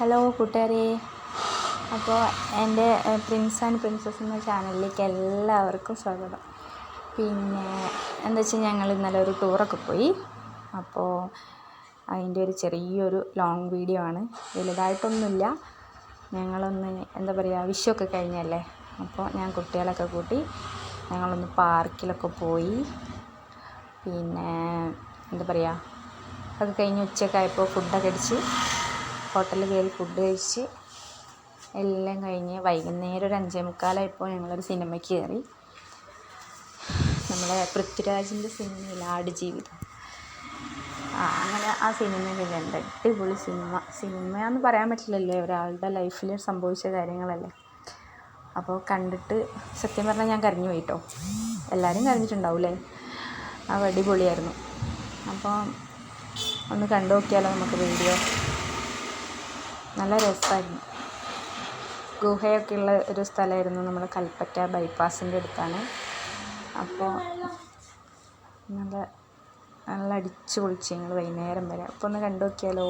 Hello കൂട്ടുകാരെ. അപ്പോൾ എന്റെ പ്രിൻസ് ആൻഡ് പ്രിൻസസ് എന്ന ചാനലിലേക്ക് എല്ലാവർക്കും സ്വാഗതം. പിന്നെ എന്താ വെച്ചാൽ ഞങ്ങൾ ഇന്നലെ ഒരു ടൂറൊക്കെ പോയി. അപ്പോൾ അതിന്റെ ഒരു ചെറിയൊരു ലോങ് വീഡിയോ ആണ്. വലുതായിട്ടൊന്നുമില്ല. ഞങ്ങളൊന്ന് എന്താ പറയുക വിഷുവൊക്കെ കഴിഞ്ഞല്ലേ? അപ്പോൾ ഞാൻ കുട്ടികളൊക്കെ കൂട്ടി ഞങ്ങളൊന്ന് പാർക്കിലൊക്കെ പോയി. പിന്നെ എന്താ പറയുക അത് കഴിഞ്ഞ് ഉച്ചയൊക്കെ ആയപ്പോൾ ഫുഡൊക്കെ അടിച്ച് ഹോട്ടലിൽ കയറി ഫുഡ് കഴിച്ച് എല്ലാം കഴിഞ്ഞ് വൈകുന്നേരം ഒരു അഞ്ചേ മുക്കാലായപ്പോൾ ഞങ്ങളൊരു സിനിമയ്ക്ക് കയറി. നമ്മളെ പൃഥ്വിരാജിന്റെ സിനിമയിൽ ആടുജീവിതം ആ അങ്ങനെ ആ സിനിമയിൽ കണ്ട് അടിപൊളി സിനിമ സിനിമയെന്ന് പറയാൻ പറ്റില്ലല്ലോ ഒരാളുടെ ലൈഫിൽ സംഭവിച്ച കാര്യങ്ങളല്ലേ. അപ്പോൾ കണ്ടിട്ട് സത്യം പറഞ്ഞാൽ ഞാൻ കരഞ്ഞു പോയിട്ടോ എല്ലാവരും കരഞ്ഞിട്ടുണ്ടാവില്ലേ? ആ അടിപൊളിയായിരുന്നു. അപ്പോൾ ഒന്ന് കണ്ടു നോക്കിയാലോ നമുക്ക് വീഡിയോ നല്ല രസമായിരുന്നു. ഗുഹയൊക്കെ ഉള്ള ഒരു സ്ഥലമായിരുന്നു നമ്മുടെ കൽപ്പറ്റ ബൈപ്പാസിന്റെ അടുത്താണ്. അപ്പോൾ നല്ല നല്ല അടിച്ചു പൊളിച്ച് ഞങ്ങൾ വൈകുന്നേരം വരെ. അപ്പോൾ ഒന്ന് കണ്ടു നോക്കിയാലോ?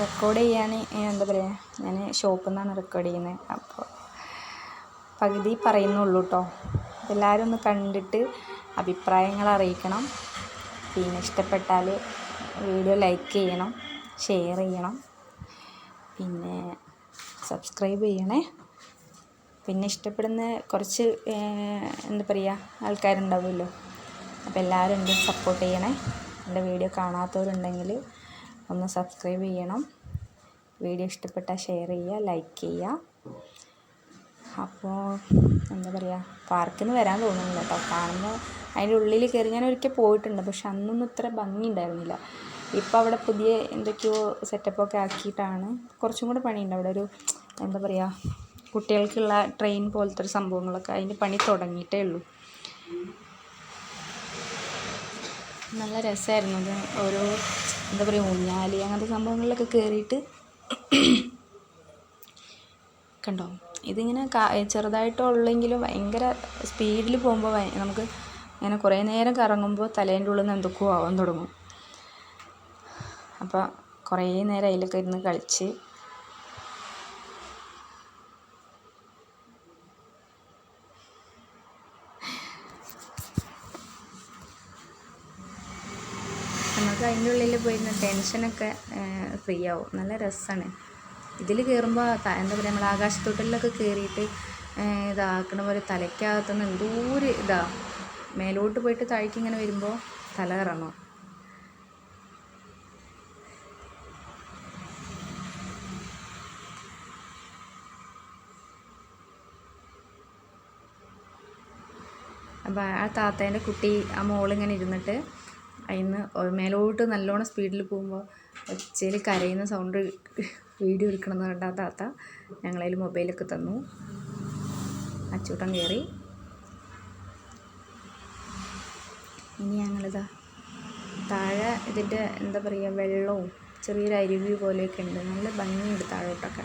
റെക്കോർഡ് ചെയ്യാൻ എന്താ പറയുക ഞാൻ ഷോപ്പിൽ നിന്നാണ് റെക്കോർഡ് ചെയ്യുന്നത് അപ്പോൾ പകുതി പറയുന്നുള്ളൂ കേട്ടോ എല്ലാവരും ഒന്ന് കണ്ടിട്ട് അഭിപ്രായങ്ങൾ അറിയിക്കണം. പിന്നെ ഇഷ്ടപ്പെട്ടാൽ വീഡിയോ ലൈക്ക് ചെയ്യണം ഷെയർ ചെയ്യണം. പിന്നെ സബ്സ്ക്രൈബ് ചെയ്യണേ. പിന്നെ ഇഷ്ടപ്പെടുന്ന കുറച്ച് എന്താ പറയുക ആൾക്കാരുണ്ടാവുമല്ലോ. അപ്പോൾ എല്ലാവരും എന്നെ സപ്പോർട്ട് ചെയ്യണേ. എന്റെ വീഡിയോ കാണാത്തവരുണ്ടെങ്കിൽ ഒന്ന് സബ്സ്ക്രൈബ് ചെയ്യണം. വീഡിയോ ഇഷ്ടപ്പെട്ടാൽ ഷെയർ ചെയ്യുക ലൈക്ക് ചെയ്യുക. അപ്പോൾ എന്താ പറയുക പാർക്കിൽ നിന്ന് വരാൻ തോന്നുന്നില്ല കേട്ടോ കാണുമ്പോൾ അതിന്റെ ഉള്ളിൽ കയറി ഞാൻ ഒരിക്കൽ പോയിട്ടുണ്ട് പക്ഷെ അന്നൊന്നും ഇത്ര ഭംഗി ഉണ്ടായിരുന്നില്ല. ഇപ്പോൾ അവിടെ പുതിയ എന്തൊക്കെയോ സെറ്റപ്പൊക്കെ ആക്കിയിട്ടാണ് കുറച്ചും കൂടെ പണിയുണ്ട്. അവിടെ ഒരു എന്താ പറയുക കുട്ടികൾക്കുള്ള ട്രെയിൻ പോലത്തെ ഒരു സംഭവങ്ങളൊക്കെ അതിന്റെ പണി തുടങ്ങിയിട്ടേ ഉള്ളൂ. നല്ല രസമായിരുന്നു. അത് ഓരോ എന്താ പറയുക ഊഞ്ഞാലി അങ്ങനത്തെ സംഭവങ്ങളിലൊക്കെ കയറിയിട്ട് കണ്ടോ? ഇതിങ്ങനെ ചെറുതായിട്ടുള്ളെങ്കിലും ഭയങ്കര സ്പീഡിൽ പോകുമ്പോൾ നമുക്ക് ഇങ്ങനെ കുറേ നേരം കറങ്ങുമ്പോൾ തലേന്റെ ഉള്ളിൽ നിന്ന് എന്തൊക്കെയോ ആവാൻ തുടങ്ങും. അപ്പോൾ കുറേ നേരം അതിലൊക്കെ ഇരുന്ന് കളിച്ച് നമുക്ക് അതിന്റെ ഉള്ളിൽ പോയിരുന്ന ടെൻഷനൊക്കെ ഫ്രീ ആവും നല്ല രസമാണ് ഇതിൽ കയറുമ്പോൾ എന്താ പറയുക നമ്മൾ ആകാശത്തൊട്ടിലൊക്കെ കയറിയിട്ട് ഇതാക്കണ പോലെ തലയ്ക്കകത്തുനിന്ന് എന്തോ ഒരു ഇതാ മേലോട്ട് പോയിട്ട് താഴേക്ക് ഇങ്ങനെ വരുമ്പോൾ തല കറങ്ങും. അപ്പോൾ ആ താത്തേന്റെ കുട്ടി ആ മോളിങ്ങനെ ഇരുന്നിട്ട് അതിന്ന് മേലോട്ട് നല്ലോണം സ്പീഡിൽ പോകുമ്പോൾ ഒച്ചയിൽ കരയുന്ന സൗണ്ട് വീഡിയോ എടുക്കണമെന്ന് കണ്ട താത്ത ഞങ്ങളതിൽ മൊബൈലൊക്കെ തന്നു. അച്ചൂട്ടൻ കയറി ഇനി ഞങ്ങളിതാ താഴെ ഇതിന്റെ എന്താ പറയുക വെള്ളവും ചെറിയൊരു അരുവി പോലെയൊക്കെ ഉണ്ട്. നല്ല ഭംഗിയുണ്ട് താഴോട്ടൊക്കെ.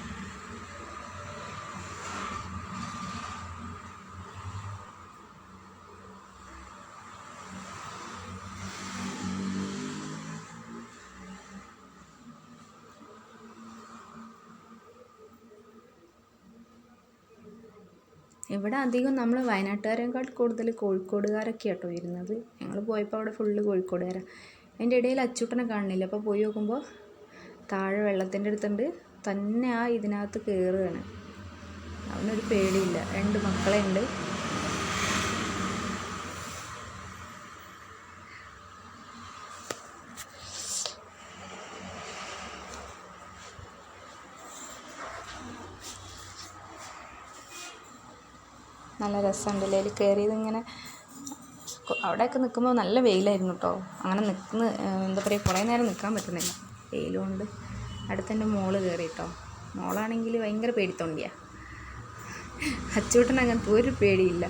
ഇവിടെ അധികം നമ്മൾ വയനാട്ടുകാരെക്കാൾ കൂടുതൽ കോഴിക്കോടുകാരൊക്കെ കേട്ടോ വരുന്നത്. ഞങ്ങൾ പോയപ്പോൾ അവിടെ ഫുള്ള് കോഴിക്കോടുകാരാണ് അതിന്റെ ഇടയിൽ അച്ചൂട്ടനെ കാണുന്നില്ല. അപ്പോൾ പോയി നോക്കുമ്പോൾ താഴെ വെള്ളത്തിന്റെ അടുത്തുണ്ട്. തന്നെ ആ ഇതിനകത്ത് കയറുകയാണ് അവനൊരു പേടിയില്ല. രണ്ട് മക്കളെ നല്ല രസമുണ്ടല്ലേ അതിൽ കയറിയത് ഇങ്ങനെ അവിടെയൊക്കെ നിൽക്കുമ്പോൾ നല്ല വെയിലായിരുന്നു കേട്ടോ അങ്ങനെ നിൽക്കുന്ന എന്താ പറയുക കുറേ നേരം നിൽക്കാൻ പറ്റുന്നില്ല. വെയിലുകൊണ്ട് അടുത്തെന്റെ മോൾ കയറി കേട്ടോ മോളാണെങ്കിൽ ഭയങ്കര പേടിത്തൊണ്ടിയാണ് അച്ചൂട്ടൻ അങ്ങനത്തെ ഒരു പേടിയില്ല.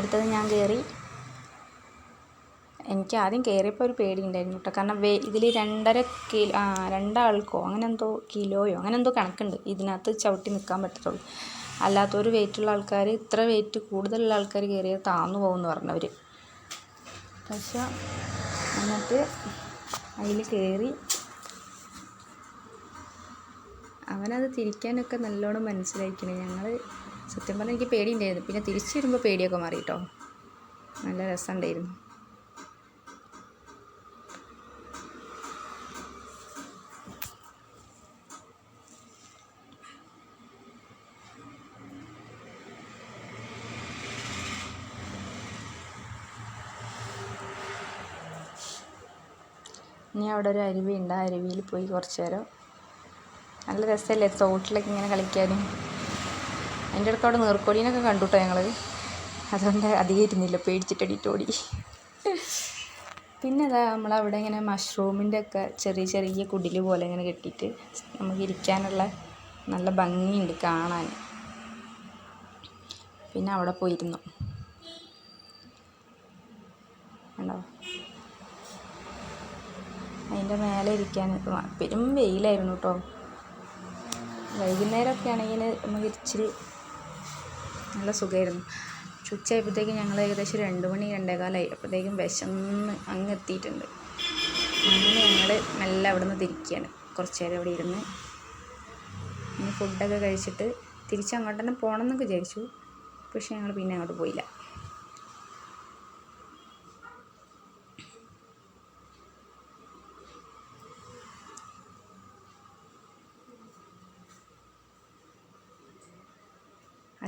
അടുത്തത് ഞാൻ കയറി എനിക്ക് ആദ്യം കയറിയപ്പോൾ ഒരു പേടി ഉണ്ടായിരുന്നു കേട്ടോ കാരണം വേ ഇതിൽ രണ്ടര കിലോ രണ്ടാൾക്കോ അങ്ങനെ എന്തോ കിലോയോ അങ്ങനെ എന്തോ കണക്കുണ്ട്. ഇതിനകത്ത് ചവിട്ടി നിൽക്കാൻ പറ്റത്തുള്ളൂ. അല്ലാത്തൊരു വെയിറ്റുള്ള ആൾക്കാർ ഇത്ര വെയിറ്റ് കൂടുതലുള്ള ആൾക്കാർ കയറിയത് താന്നു പോകുമെന്ന് പറഞ്ഞവർ പക്ഷേ എന്നിട്ട് അതിൽ കയറി അവനത് തിരിക്കാനൊക്കെ നല്ലോണം മനസ്സിലായിക്കണേ. ഞങ്ങൾ സത്യം പറഞ്ഞാൽ എനിക്ക് പേടിയുണ്ടായിരുന്നു. പിന്നെ തിരിച്ചു വരുമ്പോൾ പേടിയൊക്കെ മാറി കേട്ടോ നല്ല രസമുണ്ടായിരുന്നു. ഇനി അവിടെ ഒരു അരുവിയുണ്ട്. ആ അരുവിയിൽ പോയി കുറച്ച് നേരം. നല്ല രസമല്ലേ? തോട്ടിലൊക്കെ ഇങ്ങനെ കളിക്കാനും. അതിന്റെ ഇടയ്ക്ക് അവിടെ നീർക്കോലീനൊക്കെ കണ്ടു കേട്ടോ ഞങ്ങൾ അതുകൊണ്ട് അധികം ഇരുന്നില്ല പേടിച്ചിട്ടടിട്ടോടി പിന്നെ അതാ നമ്മളവിടെ ഇങ്ങനെ മഷ്റൂമിന്റെ ഒക്കെ ചെറിയ ചെറിയ കുടിൽ പോലെ ഇങ്ങനെ കെട്ടിയിട്ട് നമുക്ക് ഇരിക്കാനുള്ള നല്ല ഭംഗിയുണ്ട് കാണാൻ. പിന്നെ അവിടെ പോയിരുന്നു. കണ്ടോ? അതിന്റെ മേലെ ഇരിക്കാൻ പെരും വെയിലായിരുന്നു കേട്ടോ. വൈകുന്നേരമൊക്കെ ആണെങ്കിൽ നമുക്ക് ഇച്ചിരി നല്ല സുഖമായിരുന്നു ഉച്ചയായപ്പോഴത്തേക്കും ഞങ്ങൾ ഏകദേശം രണ്ട് മണി രണ്ടേകാലായി. അപ്പോഴത്തേക്കും വിശന്ന് അങ്ങ് എത്തിയിട്ടുണ്ട് അങ്ങനെ ഞങ്ങൾ മെല്ലെ അവിടെ നിന്ന് തിരിക്കുകയാണ് കുറച്ച് നേരം അവിടെ ഇരുന്ന് ഇനി ഫുഡൊക്കെ കഴിച്ചിട്ട് തിരിച്ച് അങ്ങോട്ട് തന്നെ പോകണം എന്നൊക്കെ വിചാരിച്ചു. പക്ഷേ ഞങ്ങൾ പിന്നെ അങ്ങോട്ട് പോയില്ല.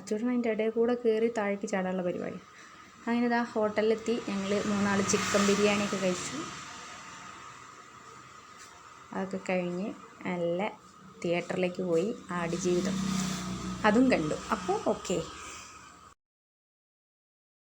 അച്ചൂട്ടൻ അതിന്റെ ഇടയിൽ കൂടെ കയറി താഴേക്ക് ചാടാനുള്ള പരിപാടി. അങ്ങനെ ഇതാ ഹോട്ടലിലെത്തി. ഞങ്ങൾ മൂന്നാൾ ചിക്കൻ ബിരിയാണിയൊക്കെ കഴിച്ചു. അതൊക്കെ കഴിഞ്ഞ് നല്ല തിയേറ്ററിലേക്ക് പോയി ആടുജീവിതം. അതും കണ്ടു. അപ്പോൾ ഓക്കെ